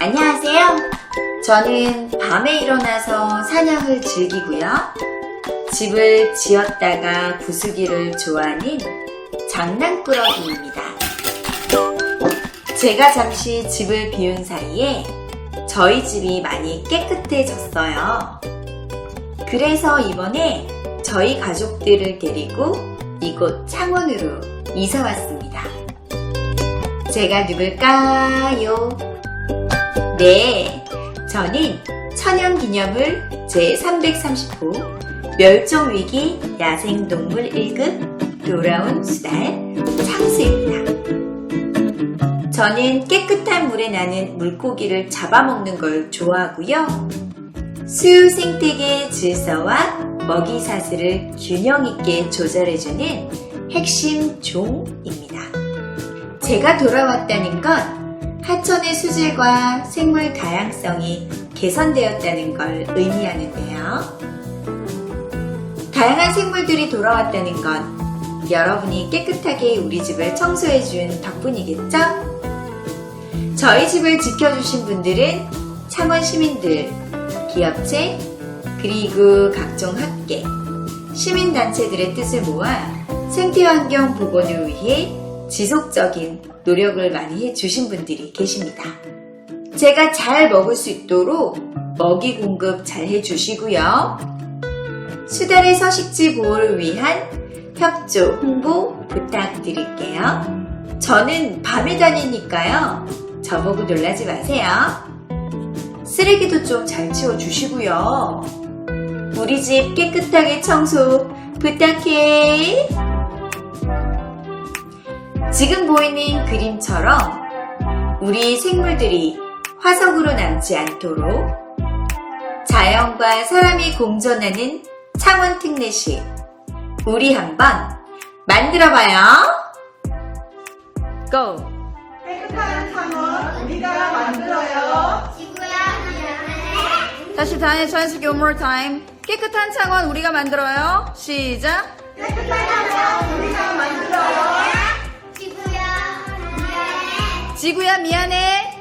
안녕하세요. 저는 밤에 일어나서 사냥을 즐기고요. 집을 지었다가 부수기를 좋아하는 장난꾸러기입니다. 제가 잠시 집을 비운 사이에 저희 집이 많이 깨끗해졌어요. 그래서 이번에 저희 가족들을 데리고 이곳 창원으로 이사 왔습니다. 제가 누굴까요? 네, 저는 천연기념물 제330호 멸종위기 야생동물 1급 돌아온 수달 창수입니다. 저는 깨끗한 물에 나는 물고기를 잡아먹는 걸 좋아하고요. 수유 생태계의 질서와 먹이 사슬을 균형 있게 조절해주는 핵심 종입니다. 제가 돌아왔다는 건 하천의 수질과 생물 다양성이 개선되었다는 걸 의미하는데요. 다양한 생물들이 돌아왔다는 건 여러분이 깨끗하게 우리 집을 청소해준 덕분이겠죠? 저희 집을 지켜주신 분들은 창원 시민들, 기업체, 그리고 각종 학계, 시민단체들의 뜻을 모아 생태환경 복원을 위해 지속적인 노력을 많이 해주신 분들이 계십니다. 제가 잘 먹을 수 있도록 먹이 공급 잘 해주시고요. 수달의 서식지 보호를 위한 협조, 홍보 부탁드릴게요. 저는 밤에 다니니까요. 저보고 놀라지 마세요. 쓰레기도 좀 잘 치워주시고요. 우리 집 깨끗하게 청소 부탁해. 지금 보이는 그림처럼 우리 생물들이 화석으로 남지 않도록 자연과 사람이 공존하는 창원 특례시 우리 한번 만들어봐요. 고! 깨끗한 창원 우리가 만들어요. 다시 다해 전식 one more time. 깨끗한 창원 우리가 만들어요. 시작. 깨끗한 창원 지구야 미안해.